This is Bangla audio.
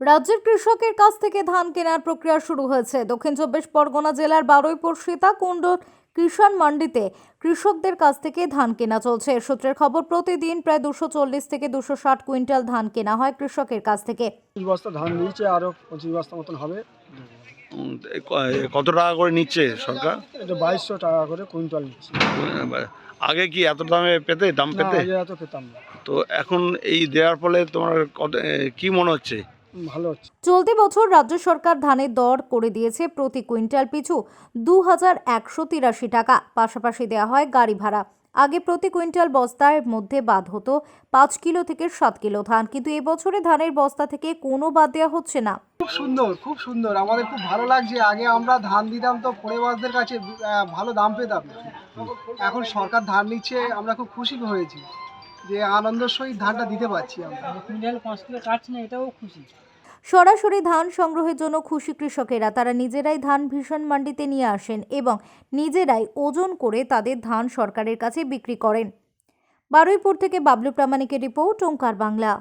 রাজ্যের কৃষকের কাছ থেকে ধান কেনার প্রক্রিয়া শুরু হয়েছে। দক্ষিণ চব্বিশ পরগনা জেলার বারুইপুর সীতাকুণ্ড কিষাণ মান্ডিতে কৃষকদের কাছ থেকে ধান কেনা চলছে। সূত্রের খবর প্রতিদিন প্রায় দুশো চল্লিশ থেকে দুশো ষাট কুইন্টাল ধান কেনা হয় কৃষকের কাছ থেকে। বস্তা ধান নিয়েছে আরও পঁচিশ বস্তা মতন হবে। কত টাকা করে নিচ্ছে সরকার? এটা বাইশশো টাকা করে কুইন্টাল নিচ্ছে। আগে কি এত দামে পেতে দাম পেতে? এত পেতাম না। তো এখন এই দেওয়ার ফলে তোমার কত কি মনে হচ্ছে? ভালো হচ্ছে। চলতি বছর রাজ্য সরকার ধানের দর করে দিয়েছে প্রতি কুইন্টাল পিছু দু হাজার একশো তিরাশি টাকা। পাশাপাশি দেওয়া হয় গাড়ি ভাড়া। আগে প্রতি কুইন্টাল বস্তার মধ্যে বাদ হতো পাঁচ কিলো থেকে সাত কিলো ধান। কিন্তু এবছরে ধানের বস্তা থেকে কোনো বাদ দেওয়া হচ্ছে না। খুব সুন্দর খুব সুন্দর। আমাদের খুব ভালো লাগছে। আগে আমরা ধান দিতাম তো পড়েবাসদের কাছে আহ, ভালো দাম পেতাম। এখন সরকার ধান নিচ্ছে আমরা খুব খুশি হয়েছি। যে আনন্দের সহিত ধানটা দিতে পারছি আমরা। কুইন্টাল পাঁচ কিলো কাটছে না এটাও খুশি। সরাসরি ধান সংগ্রহের জন্য খুশি কৃষকেরা তারা নিজেরাই ধান ভীষণ মান্ডিতে নিয়ে আসেন এবং নিজেরাই ওজন করে তাদের ধান সরকারের কাছে বিক্রি করেন। বারুইপুর থেকে বাবলু প্রামাণিকের রিপোর্ট ওঙ্কার বাংলা।